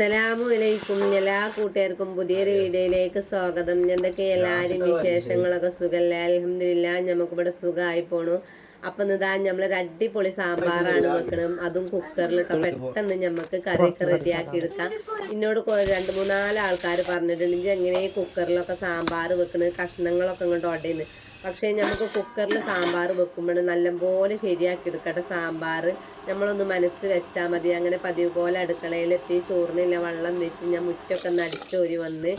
അസ്സലാമു അലൈക്കും എല്ലാ കൂട്ടുകാർക്കും പുതിയൊരു വീഡിയോയിലേക്ക് സ്വാഗതം. എന്തൊക്കെ എല്ലാവരും വിശേഷങ്ങളൊക്കെ സുഖല്ലേ? അലഹമില്ല നമുക്കിവിടെ സുഖമായി പോണു. അപ്പൊ ഇതാ നമ്മളൊരു അടിപൊളി സാമ്പാറാണ് വെക്കണം അതും കുക്കറിലൊക്കെ പെട്ടെന്ന് നമുക്ക് കറിയൊക്കെ റെഡിയാക്കി എടുക്കാം. എന്നോട് രണ്ടു മൂന്നാൽ ആൾക്കാർ പറഞ്ഞിട്ടുണ്ട് ഇജ്ജ് എങ്ങനെ കുക്കറിലൊക്കെ സാമ്പാർ വെക്കണത്? കഷ്ണങ്ങളൊക്കെ ഇങ്ങോട്ട് ഒടയുന്നു പക്ഷേ നമുക്ക് കുക്കറിൽ സാമ്പാർ വെക്കുമ്പോൾ നല്ലപോലെ ശരിയാക്കി എടുക്കട്ടെ സാമ്പാർ നമ്മളൊന്ന് മനസ്സ് വെച്ചാൽ മതി. അങ്ങനെ പതിവ് പോലെ അടുക്കളയിലെത്തി ചോറിനില്ല വെള്ളം വെച്ച് ഞാൻ മുറ്റൊക്കെ ഒന്ന് അടിച്ചോരി വന്ന്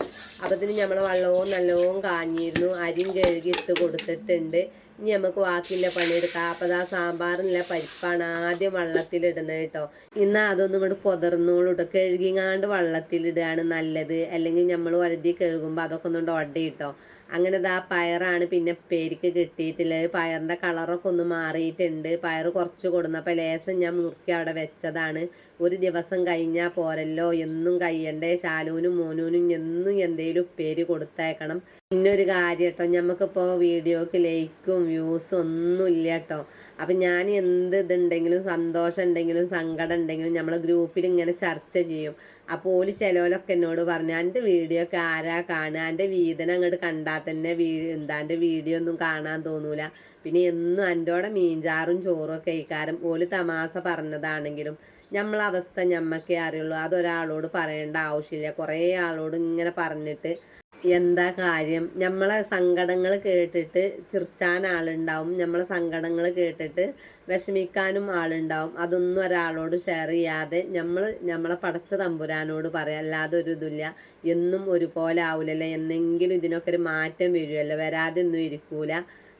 അപ്പത്തിന് നമ്മൾ വെള്ളവും നല്ലവും കാഞ്ഞിരുന്നു. അരിയും കഴുകി ഇട്ട് കൊടുത്തിട്ടുണ്ട്. ഇനി നമുക്ക് ബാക്കിയുള്ള പണിയെടുക്കാം അപ്പം ആ സാമ്പാറിനുള്ള പരിപ്പാണ് ആദ്യം വെള്ളത്തിലിടുന്നത് കേട്ടോ. ഇന്ന് അതൊന്നും ഇങ്ങോട്ട് പൊതർന്നോളൂ കേട്ടോ കഴുകിങ്ങാണ്ട് വെള്ളത്തിലിടുകയാണ് നല്ലത്. അല്ലെങ്കിൽ നമ്മൾ വലുതി കഴുകുമ്പോൾ അതൊക്കെ ഒന്നും ഒടയിട്ടോ അങ്ങനെ ഇതാ പയറാണ് പിന്നെ പേരിക്ക് കിട്ടിയിട്ടുള്ളത് പയറിന്റെ കളറൊക്കെ ഒന്ന് മാറിയിട്ടുണ്ട്. പയർ കുറച്ച് കൊടുന്നപ്പോൾ ലേസം ഞാൻ മുറുക്കി അവിടെ വെച്ചതാണ്. ഒരു ദിവസം കഴിഞ്ഞാൽ പോരല്ലോ എന്നും കഴിയണ്ടേ. ശാലൂനും മോനൂനും എന്നും എന്തെങ്കിലും ഉപ്പേരി കൊടുത്തേക്കണം. പിന്നൊരു കാര്യം കേട്ടോ ഞമ്മക്കിപ്പോൾ വീഡിയോക്ക് ലൈക്കും വ്യൂസും ഒന്നും ഇല്ല കേട്ടോ അപ്പം ഞാൻ എന്ത് ഇതുണ്ടെങ്കിലും സന്തോഷം ഉണ്ടെങ്കിലും സങ്കടം ഉണ്ടെങ്കിലും നമ്മൾ ഗ്രൂപ്പിൽ ഇങ്ങനെ ചർച്ച ചെയ്യും. അപ്പോൾ ഓൽ ചിലവരൊക്കെ എന്നോട് പറഞ്ഞു എന്റെ വീഡിയോ ഒക്കെ ആരാ കാണുക? എന്റെ വീതനം അങ്ങോട്ട് കണ്ടാൽ തന്നെ വീ എന്താ എന്റെ വീഡിയോ ഒന്നും കാണാൻ തോന്നൂല. പിന്നെ എന്നും എന്റെ മീൻചാറും ചോറും ഒക്കെ ഇക്കാരം ഓൽ തമാശ പറഞ്ഞതാണെങ്കിലും നമ്മളെ അവസ്ഥ ഞമ്മക്കേ അറിയുള്ളൂ. അതൊരാളോട് പറയേണ്ട ആവശ്യമില്ല. കുറേ ആളോട് ഇങ്ങനെ പറഞ്ഞിട്ട് എന്താ കാര്യം? നമ്മളെ സങ്കടങ്ങൾ കേട്ടിട്ട് ചിർച്ചാൻ ആളുണ്ടാവും. നമ്മളെ സങ്കടങ്ങൾ കേട്ടിട്ട് വിഷമിക്കാനും ആളുണ്ടാവും. അതൊന്നും ഒരാളോട് ഷെയർ ചെയ്യാതെ നമ്മൾ നമ്മളെ പടച്ച തമ്പുരാനോട് പറയാം അല്ലാതെ ഒരു ഇതില്ല എന്നും ഒരുപോലെ ആവില്ലല്ലോ എന്നെങ്കിലും ഇതിനൊക്കെ ഒരു മാറ്റം വരുമല്ലോ വരാതെ ഒന്നും ഇരിക്കൂല.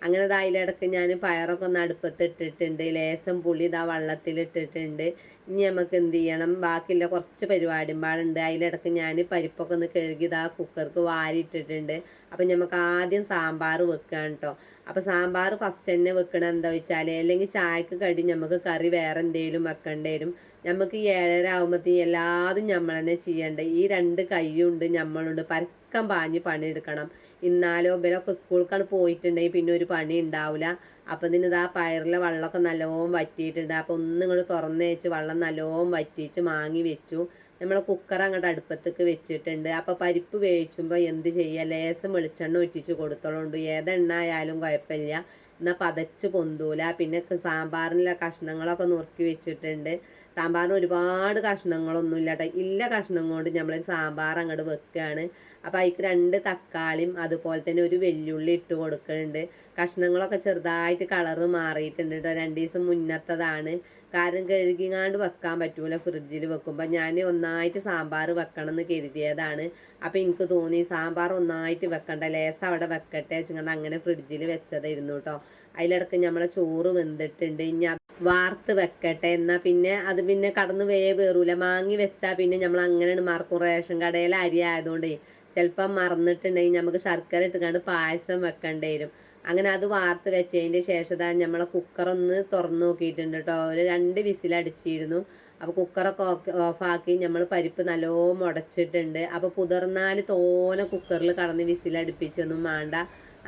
അങ്ങനെ അതിലിടക്ക് ഞാൻ പയറൊക്കെ ഒന്ന് അടുപ്പത്തിട്ടിട്ടുണ്ട്. ലേശം പുളി ഇതാ വെള്ളത്തിലിട്ടിട്ടുണ്ട്. ഇനി നമുക്ക് എന്ത് ചെയ്യണം? ബാക്കിയുള്ള കുറച്ച് പരിപാടിയും പാടുണ്ട്. അതിലിടക്ക് ഞാൻ പരിപ്പൊക്കെ ഒന്ന് കഴുകി ഇതാ കുക്കർക്ക് വാരിയിട്ടിട്ടുണ്ട്. അപ്പം നമുക്ക് ആദ്യം സാമ്പാർ വെക്കുകയാണ് കേട്ടോ അപ്പോൾ സാമ്പാർ ഫസ്റ്റ് തന്നെ വെക്കണം എന്താ വെച്ചാൽ അല്ലെങ്കിൽ ചായക്ക് കടി നമുക്ക് കറി വേറെ എന്തെങ്കിലും വെക്കേണ്ടി വരും. നമുക്ക് ഏഴര ആകുമ്പോഴത്തേക്കും എല്ലാതും നമ്മൾ തന്നെ ചെയ്യണ്ടേ. ഈ രണ്ട് കൈയുണ്ട് നമ്മളുണ്ട് പരക്കം പാഞ്ഞ് പണിയെടുക്കണം. ഇന്നാലോ ഇവരൊക്കെ സ്കൂൾക്കാണ് പോയിട്ടുണ്ടെങ്കിൽ പിന്നെ ഒരു പണി ഉണ്ടാവില്ല അപ്പം ഇതിന് ഇതാ പയറിലെ വെള്ളമൊക്കെ നല്ലോണം വറ്റിയിട്ടുണ്ട്. അപ്പോൾ ഒന്ന് ഇങ്ങോട്ട് തുറന്ന് വെച്ച് വെള്ളം നല്ലോണം വറ്റിച്ച് മാങ്ങി വെച്ചു. നമ്മൾ കുക്കർ അങ്ങോട്ട് അടുപ്പത്തേക്ക് വെച്ചിട്ടുണ്ട്. അപ്പോൾ പരിപ്പ് വേവിച്ചുമ്പോൾ എന്ത് ചെയ്യുക ലേസം വെളിച്ചെണ്ണ ഒറ്റിച്ച് കൊടുത്തോളുണ്ട് ഏതെണ്ണ ആയാലും കുഴപ്പമില്ല. എന്നാൽ പതച്ച് പൊന്തൂല. പിന്നെ സാമ്പാറിനുള്ള കഷ്ണങ്ങളൊക്കെ നുറുക്കി വെച്ചിട്ടുണ്ട്. സാമ്പാറിന് ഒരുപാട് കഷ്ണങ്ങളൊന്നും ഇല്ല കേട്ടോ ഇല്ല കഷ്ണം കൊണ്ട് നമ്മൾ സാമ്പാർ അങ്ങോട്ട് വെക്കുകയാണ് അപ്പോൾ അതിക്ക് രണ്ട് തക്കാളിയും അതുപോലെ തന്നെ ഒരു വെല്ലുള്ളി ഇട്ട് കൊടുക്കുന്നുണ്ട് കഷ്ണങ്ങളൊക്കെ ചെറുതായിട്ട് കളറ് മാറിയിട്ടുണ്ട് കേട്ടോ രണ്ട് ദിവസം മുന്നത്തതാണ്. കാരണം കഴുകിങ്ങാണ്ട് വെക്കാൻ പറ്റൂല ഫ്രിഡ്ജിൽ വെക്കുമ്പോൾ ഞാൻ ഒന്നായിട്ട് സാമ്പാർ വെക്കണം എന്ന് കരുതിയതാണ്. അപ്പോൾ എനിക്ക് തോന്നി സാമ്പാർ ഒന്നായിട്ട് വെക്കണ്ട. ലേസം അവിടെ വെക്കട്ടെ വെച്ചുകൊണ്ട് അങ്ങനെ ഫ്രിഡ്ജിൽ വെച്ചതായിരുന്നു കേട്ടോ അതിലിടക്ക് നമ്മളെ ചോറ് വെന്തിട്ടുണ്ട്. ഇനി വാർത്ത് വെക്കട്ടെ. എന്നാൽ പിന്നെ അത് പിന്നെ കടന്ന് വേവേറൂല മാങ്ങി വെച്ചാൽ പിന്നെ നമ്മൾ അങ്ങനെയാണ് മാർക്കും റേഷൻ കടയിൽ അരി ആയതുകൊണ്ടേ ചിലപ്പം മറന്നിട്ടുണ്ടെങ്കിൽ നമുക്ക് ശർക്കര ഇട്ടുകൊണ്ട് പായസം വെക്കേണ്ടി വരും. അങ്ങനെ അത് വാർത്ത് വെച്ചതിന്റെ ശേഷം നമ്മളെ കുക്കറൊന്ന് തുറന്നു നോക്കിയിട്ടുണ്ട് കേട്ടോ ഒരു രണ്ട് വിസിലടിച്ചിരുന്നു അപ്പോൾ കുക്കറൊക്കെ ഓഫാക്കി നമ്മൾ പരിപ്പ് നല്ലോണം മുടച്ചിട്ടുണ്ട്. അപ്പോൾ പുതിർന്നാൽ തോനെ കുക്കറിൽ കടന്ന് വിസിലടിപ്പിച്ചൊന്നും വേണ്ട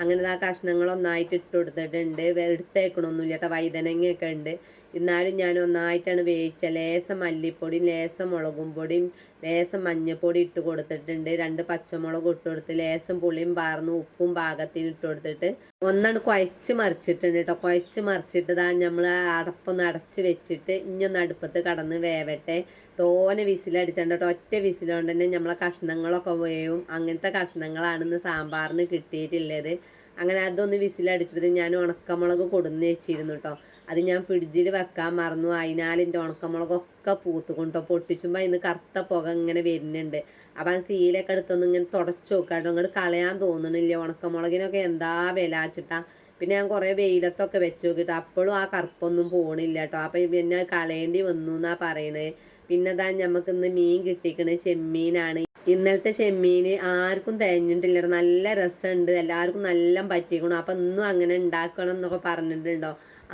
അങ്ങനെ ആ കഷ്ണങ്ങൾ ഒന്നായിട്ട് ഇട്ട് കൊടുത്തിട്ടുണ്ട്. എടുത്തേക്കണമൊന്നുമില്ല കേട്ടോ വൈതനങ്ങയൊക്കെ ഉണ്ട്. എന്നാലും ഞാൻ ഒന്നായിട്ടാണ് വേവിച്ച. ലേശം മല്ലിപ്പൊടി ലേശം മുളകും പൊടിയും ലേസം മഞ്ഞൾപ്പൊടി ഇട്ട് കൊടുത്തിട്ടുണ്ട്. രണ്ട് പച്ചമുളക് ഇട്ട് കൊടുത്ത് ലേശം പുളിയും പാർന്ന് ഉപ്പും പാകത്തിന് ഇട്ട് കൊടുത്തിട്ട് ഒന്നാണ് കുഴച്ച് മറിച്ചിട്ടുണ്ട് കേട്ടോ. കുഴച്ച് മറിച്ചിട്ട് ഇതാ നമ്മൾ അടപ്പൊന്ന് അടച്ച് വെച്ചിട്ട് ഇനിയൊന്ന് അടുപ്പത്ത് കടന്ന് വേവട്ടെ. തോനെ വിസിലടിച്ചാണ്ട് കേട്ടോ. ഒറ്റ വിസിലുകൊണ്ട് തന്നെ നമ്മളെ കഷ്ണങ്ങളൊക്കെ വേവും. അങ്ങനത്തെ കഷ്ണങ്ങളാണ് ഇന്ന് സാമ്പാറിന് കിട്ടിയിട്ടുള്ളത്. അങ്ങനെ അതൊന്ന് വിസിലടിച്ചപ്പോൾ ഞാൻ ഉണക്കമുളക് കൊടുന്ന് വെച്ചിരുന്നു കേട്ടോ. അത് ഞാൻ ഫ്രിഡ്ജിൽ വെക്കാൻ മറന്നു. അതിനാൽ എന്റെ ഉണക്കമുളകൊക്കെ പൂത്തുകൊണ്ടോ പൊട്ടിച്ചുമ്പോൾ അതിന് കറുത്ത പുക ഇങ്ങനെ വരുന്നുണ്ട്. അപ്പം ആ സീലൊക്കെ എടുത്തൊന്ന് ഇങ്ങനെ തുടച്ച് നോക്കാട്ടോ അങ്ങോട്ട് കളയാൻ തോന്നണില്ല. ഉണക്കമുളകിനൊക്കെ എന്താ വില വെച്ചിട്ടാ. പിന്നെ ഞാൻ കുറേ വെയിലത്തൊക്കെ വെച്ച് നോക്കിയിട്ട് അപ്പോഴും ആ കറുപ്പൊന്നും പോണില്ല കേട്ടോ അപ്പം പിന്നെ കളയേണ്ടി വന്നു എന്നാണ് പറയണേ. പിന്നെ അതാ നമുക്ക് ഇന്ന് മീൻ കിട്ടിക്കണേ. ചെമ്മീനാണ്. ഇന്നലത്തെ ചെമ്മീൻ ആർക്കും തേഞ്ഞിട്ടില്ല നല്ല രസമുണ്ട് എല്ലാവർക്കും നല്ല പറ്റിക്കണം. അപ്പം ഇന്നും അങ്ങനെ ഉണ്ടാക്കണം എന്നൊക്കെ പറഞ്ഞിട്ടുണ്ടോ?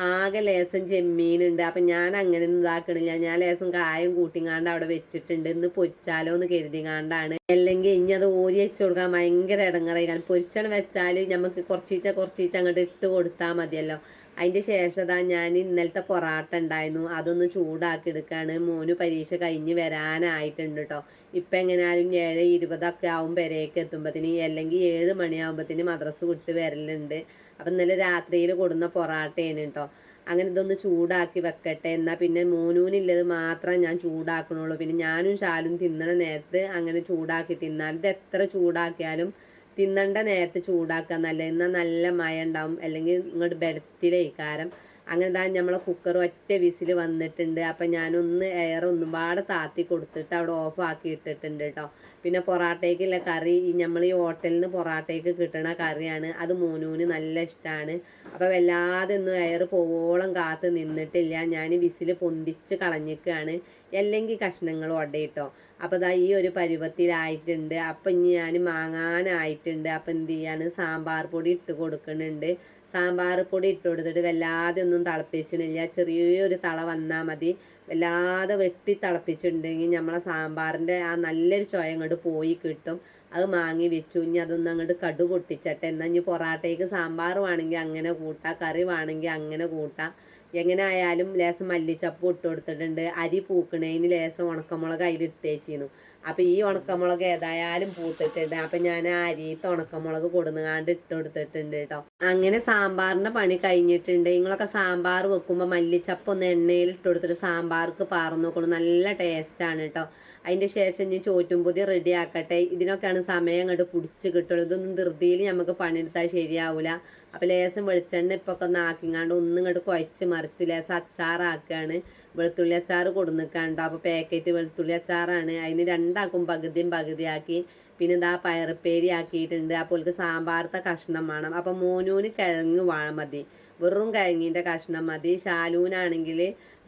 ആകെ ലേസം ചെമ്മീനുണ്ട്. അപ്പം ഞാൻ അങ്ങനെ ഒന്നും ഇതാക്കണില്ല. ഞാൻ ലേസം കായം കൂട്ടിങ്ങാണ്ട് അവിടെ വെച്ചിട്ടുണ്ട്. ഇന്ന് പൊരിച്ചാലോ എന്ന് കരുതിങ്ങാണ്ടാണ്. അല്ലെങ്കിൽ ഇനി അത് ഓരി വെച്ച് കൊടുക്കാൻ ഭയങ്കര ഇടങ്ങറായി. കാരണം പൊരിച്ചണം വെച്ചാൽ നമുക്ക് കുറച്ചീച്ച കുറച്ചീച്ച അങ്ങോട്ട് ഇട്ട് കൊടുത്താൽ മതിയല്ലോ. അതിന്റെ ശേഷം ഞാൻ ഇന്നലത്തെ പൊറാട്ട ഉണ്ടായിരുന്നു. അതൊന്ന് ചൂടാക്കി എടുക്കുകയാണ് മോന് പരീക്ഷ കഴിഞ്ഞ് വരാനായിട്ടുണ്ട് കേട്ടോ ഇപ്പം എങ്ങനെയാലും ഏഴ് ഇരുപതൊക്കെ ആവും പെരേക്ക് എത്തുമ്പോഴത്തേന് അല്ലെങ്കിൽ ഏഴ് മണിയാകുമ്പോഴത്തേന് മദ്രസ് വിട്ട് വരലുണ്ട്. അപ്പം ഇന്നലെ രാത്രിയിൽ കൊടുന്ന പൊറാട്ടയാണ് കേട്ടോ അങ്ങനെ ഇതൊന്ന് ചൂടാക്കി വെക്കട്ടെ. എന്നാൽ പിന്നെ മോനൂനില്ലത് മാത്രം ഞാൻ ചൂടാക്കണുള്ളൂ. പിന്നെ ഞാനും ഷാലും തിന്നണ നേരത്ത് അങ്ങനെ ചൂടാക്കി തിന്നാൽ ഇത് എത്ര ചൂടാക്കിയാലും തിന്നണ്ട നേരത്ത് ചൂടാക്കുക നല്ല എന്നാൽ നല്ല മഴ ഉണ്ടാവും. അല്ലെങ്കിൽ ഇങ്ങോട്ട് ബലത്തിലേക്കാരം അങ്ങനെ താ നമ്മളെ കുക്കർ ഒറ്റ വിസിൽ വന്നിട്ടുണ്ട്. അപ്പം ഞാനൊന്ന് എയർ ഒന്നും പാടെ താത്തി കൊടുത്തിട്ട് അവിടെ ഓഫ് ആക്കി ഇട്ടിട്ടുണ്ട് കേട്ടോ പിന്നെ പൊറാട്ടയ്ക്കുള്ള കറി നമ്മൾ ഈ ഹോട്ടലിൽ നിന്ന് പൊറാട്ടയ്ക്ക് കിട്ടണ കറിയാണ്. അത് മോനൂന് നല്ല ഇഷ്ടമാണ് അപ്പോൾ വല്ലാതെ ഒന്നും എയർ പോവോളം കാത്ത് നിന്നിട്ടില്ല. ഞാൻ വിസിൽ പൊന്തിച്ച് കളഞ്ഞിക്കുകയാണ് അല്ലെങ്കിൽ കഷ്ണങ്ങൾ ഒടയിട്ടോ അപ്പോൾ ദാ ഈ ഒരു പരുവത്തിലായിട്ടുണ്ട്. അപ്പം ഇനി ഞാൻ മാങ്ങാനായിട്ടുണ്ട്. അപ്പം എന്ത് ചെയ്യാണ് സാമ്പാർ പൊടി ഇട്ട് കൊടുക്കുന്നുണ്ട് സാമ്പാർ പൊടി ഇട്ട് കൊടുത്തിട്ട് വല്ലാതെ ഒന്നും തിളപ്പിച്ചിട്ടില്ല. ചെറിയൊരു തള വന്നാൽ മതി. വല്ലാതെ വെട്ടി തിളപ്പിച്ചിട്ടുണ്ടെങ്കിൽ നമ്മളെ സാമ്പാറിന്റെ ആ നല്ലൊരു ചോയ അങ്ങോട്ട് പോയി കിട്ടും. അത് മാങ്ങി വെച്ചു. ഇനി അതൊന്നും അങ്ങോട്ട് കടു പൊട്ടിച്ചട്ടെ. എന്നാൽ ഇനി പൊറാട്ടയ്ക്ക് സാമ്പാർ വേണമെങ്കിൽ അങ്ങനെ കൂട്ടാം. കറി വേണമെങ്കിൽ അങ്ങനെ കൂട്ടാം. എങ്ങനെ ആയാലും ലേസം മല്ലിച്ചപ്പ് ഇട്ട് കൊടുത്തിട്ടുണ്ട് അരി പൂക്കണേന് ലേസം ഉണക്കമുളക് അതിൽ ഇട്ടേച്ചിരുന്നു അപ്പം ഈ ഉണക്കമുളക് ഏതായാലും പൂത്തിട്ടുണ്ട്. അപ്പം ഞാൻ അരിയത്ത് ഉണക്കമുളക് കൊടുന്നുകാണ്ട് ഇട്ട് കൊടുത്തിട്ടുണ്ട് കേട്ടോ. അങ്ങനെ സാമ്പാറിന്റെ പണി കഴിഞ്ഞിട്ടുണ്ട്. നിങ്ങളൊക്കെ സാമ്പാർ വെക്കുമ്പോൾ മല്ലിച്ചപ്പ് ഒന്ന് എണ്ണയിൽ ഇട്ട് കൊടുത്തിട്ട് സാമ്പാർക്ക് പാർന്നു നോക്കണം നല്ല ടേസ്റ്റാണ് കേട്ടോ. അതിന്റെ ശേഷം ഞാൻ ചോറ്റും പൊതി റെഡി ആക്കട്ടെ. ഇതിനൊക്കെയാണ് സമയം അങ്ങോട്ട് പിടിച്ച് കിട്ടുള്ളൂ. ഇതൊന്നും ധൃതിയിൽ നമുക്ക് പണിയെടുത്താൽ ശരിയാവില്ല അപ്പോൾ ലേസം വെളിച്ചെണ്ണ ഇപ്പോൾ ഒക്കെ ഒന്ന് ആക്കിങ്ങാണ്ട് ഒന്നും ഇങ്ങോട്ട് കുഴച്ച് മറിച്ചു. ലേസം അച്ചാറാക്കുകയാണ് വെളുത്തുള്ളി അച്ചാർ കൊടുന്നിക്കാണ്ട്. അപ്പോൾ പാക്കറ്റ് വെളുത്തുള്ളി അച്ചാറാണ്. അതിന് രണ്ടാക്കും പകുതിയും പകുതിയാക്കി. പിന്നെ ഇതാ പയറുപ്പേരി ആക്കിയിട്ടുണ്ട്. അപ്പോൾ സാമ്പാറത്തെ കഷ്ണം വേണം. അപ്പോൾ മോനൂന് കിഴങ്ങ് വാഴ മതി. വെറും കിഴങ്ങിന്റെ കഷ്ണം മതി. ശാലൂനാണെങ്കിൽ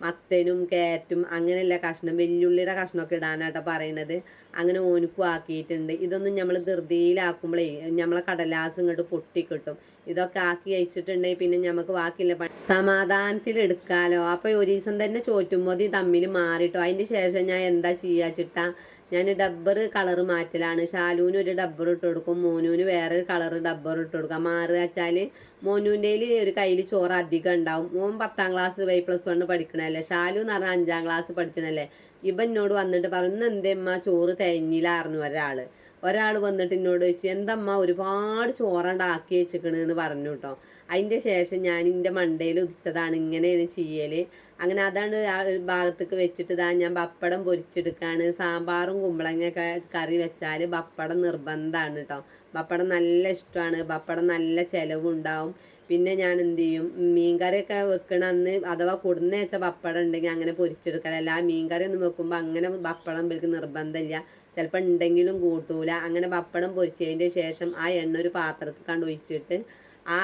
മത്തനും കാരറ്റും അങ്ങനെയുള്ള കഷ്ണം വെല്ലുള്ളിയുടെ കഷ്ണമൊക്കെ ഇടാനാട്ടോ പറയുന്നത് അങ്ങനെ ഓനുക്കും ആക്കിയിട്ടുണ്ട്. ഇതൊന്നും നമ്മൾ ധൃതിയിലാക്കുമ്പോഴേ നമ്മളെ കടലാസ് ഇങ്ങോട്ട് പൊട്ടിക്കിട്ടും. ഇതൊക്കെ ആക്കി അയച്ചിട്ടുണ്ടെങ്കിൽ പിന്നെ നമുക്ക് പണി സമാധാനത്തിൽ എടുക്കാലോ. അപ്പോൾ ഒരു ദിവസം തന്നെ ചോറ്റുമ്പോ തമ്മിൽ മാറിട്ടോ. അതിന്റെ ശേഷം ഞാൻ എന്താ ചെയ്യാ ചിട്ടാ? ഞാൻ ഡബ്ബർ കളർ മാറ്റലാണ്. ശാലുവിന് ഒരു ഡബ്ബർ ഇട്ട് കൊടുക്കും മോനുവിന് വേറെ കളർ ഡബ്ബർ ഇട്ട് കൊടുക്കാം. മാറുക വെച്ചാൽ മോനുവിന്റെ ഒരു കയ്യിൽ ചോറ് അധികം ഉണ്ടാവും. മോൻ പത്താം ക്ലാസ് വൈ പ്ലസ് വണ് പഠിക്കണല്ലേ ഷാലു എന്ന് പറഞ്ഞാൽ അഞ്ചാം ക്ലാസ് പഠിക്കണല്ലേ ഇപ്പം എന്നോട് വന്നിട്ട് പറഞ്ഞു എന്തമ്മ ചോറ് തേഞ്ഞിലായിരുന്നു ഒരാൾ ഒരാൾ വന്നിട്ട് എന്നോട് ചോദിച്ചു എന്തമ്മ ഒരുപാട് ചോറുണ്ടാക്കി വെച്ചിക്കണെന്ന് പറഞ്ഞു കേട്ടോ. അതിന്റെ ശേഷം ഞാൻ എന്റെ മണ്ടയിൽ ഉദിച്ചതാണ് ഇങ്ങനെയാണ് ചെയ്യൽ അങ്ങനെ അതാണ് ആ ഭാഗത്തേക്ക് വെച്ചിട്ട് ഇതാ ഞാൻ പപ്പടം പൊരിച്ചെടുക്കുകയാണ് സാമ്പാറും കുമ്പളങ്ങ കറി വെച്ചാൽ പപ്പടം നിർബന്ധമാണ് കേട്ടോ പപ്പടം നല്ല ഇഷ്ടമാണ് പപ്പടം നല്ല ചിലവുണ്ടാവും പിന്നെ ഞാൻ എന്ത് ചെയ്യും? മീൻകറിയൊക്കെ വെക്കണ അന്ന് അഥവാ കൊടുന്ന വെച്ച പപ്പടം ഉണ്ടെങ്കിൽ അങ്ങനെ പൊരിച്ചെടുക്കലല്ല ആ മീൻകറി ഒന്നും വെക്കുമ്പോൾ അങ്ങനെ പപ്പടം ഇവർക്ക് നിർബന്ധമില്ല. ചിലപ്പോൾ ഉണ്ടെങ്കിലും കൂട്ടൂല. അങ്ങനെ പപ്പടം പൊരിച്ചതിന്റെ ശേഷം ആ എണ്ണ ഒരു പാത്രത്തിൽ കണ്ട് ഒഴിച്ചിട്ട് ആ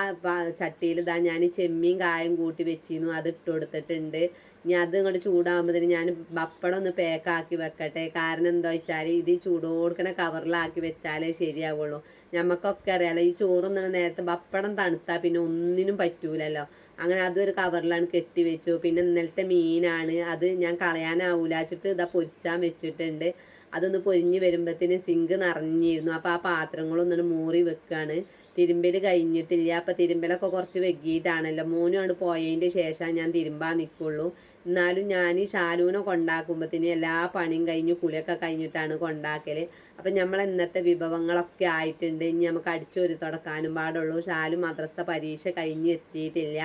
ചട്ടിയിൽ ഇതാ ഞാൻ ചെമ്മീൻ കായം കൂട്ടി വെച്ചിരുന്നു. അത് ഇട്ട് കൊടുത്തിട്ടുണ്ട്. ഇനി അത് ഇങ്ങോട്ട് ചൂടാകുമ്പോഴത്തേന് ഞാൻ പപ്പടം ഒന്ന് പാക്കാക്കി വെക്കട്ടെ. കാരണം എന്താ വെച്ചാൽ ഇത് ചൂടോടുക്കണ കവറിലാക്കി വെച്ചാലേ ശരിയാവുള്ളൂ. നമുക്കൊക്കെ അറിയാലോ ഈ ചോറുന്ന നേരത്തെ പപ്പടം തണുത്താൽ പിന്നെ ഒന്നിനും പറ്റൂലല്ലോ. അങ്ങനെ അതൊരു കവറിലാണ് കെട്ടി വെച്ചു. പിന്നെ ഇന്നലത്തെ മീനാണ്. അത് ഞാൻ കളയാനാവൂലാച്ചിട്ട് ഇതാ പൊരിച്ചാൻ വെച്ചിട്ടുണ്ട്. അതൊന്ന് പൊരിഞ്ഞ് വരുമ്പോഴത്തേന് സിങ്ക് നിറഞ്ഞിരുന്നു. അപ്പോൾ ആ പാത്രങ്ങളൊന്നും മൂറി വെക്കുകയാണ് തിരുമ്പൽ കഴിഞ്ഞിട്ടില്ല. അപ്പം തിരുമ്പലൊക്കെ കുറച്ച് വെക്കിയിട്ടാണല്ലോ മോനുമാണ് പോയതിന്റെ ശേഷം ഞാൻ തിരുമ്പാൻ നിൽക്കുള്ളൂ എന്നാലും ഞാൻ ഈ ഷാലൂനെ കൊണ്ടാക്കുമ്പോഴത്തേന് എല്ലാ പണിയും കഴിഞ്ഞ് കുളിയൊക്കെ കഴിഞ്ഞിട്ടാണ് കൊണ്ടാക്കൽ അപ്പം നമ്മൾ ഇന്നത്തെ വിഭവങ്ങളൊക്കെ ആയിട്ടുണ്ട്. ഇനി നമുക്ക് അടിച്ചൊരു തുടക്കാനും പാടുള്ളൂ. ഷാലു മദ്രസ പരീക്ഷ കഴിഞ്ഞ് എത്തിയിട്ടില്ല.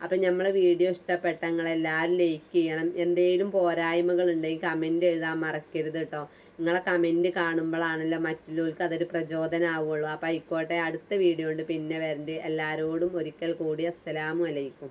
അപ്പം നമ്മളെ വീഡിയോ ഇഷ്ടപ്പെട്ടങ്ങളെല്ലാവരും ലൈക്ക് ചെയ്യണം. എന്തെങ്കിലും പോരായ്മകൾ ഉണ്ടെങ്കിൽ കമന്റ് എഴുതാൻ മറക്കരുത് കേട്ടോ നിങ്ങളെ കമന്റ് കാണുമ്പോഴാണല്ലോ മറ്റുള്ളവർക്ക് അതൊരു പ്രചോദനമാവുള്ളൂ അപ്പോൾ ആയിക്കോട്ടെ അടുത്ത വീഡിയോ ഉണ്ട് പിന്നെ വരണ്ട്. എല്ലാവരോടും ഒരിക്കൽ കൂടി അസ്സലാമു അലൈക്കും.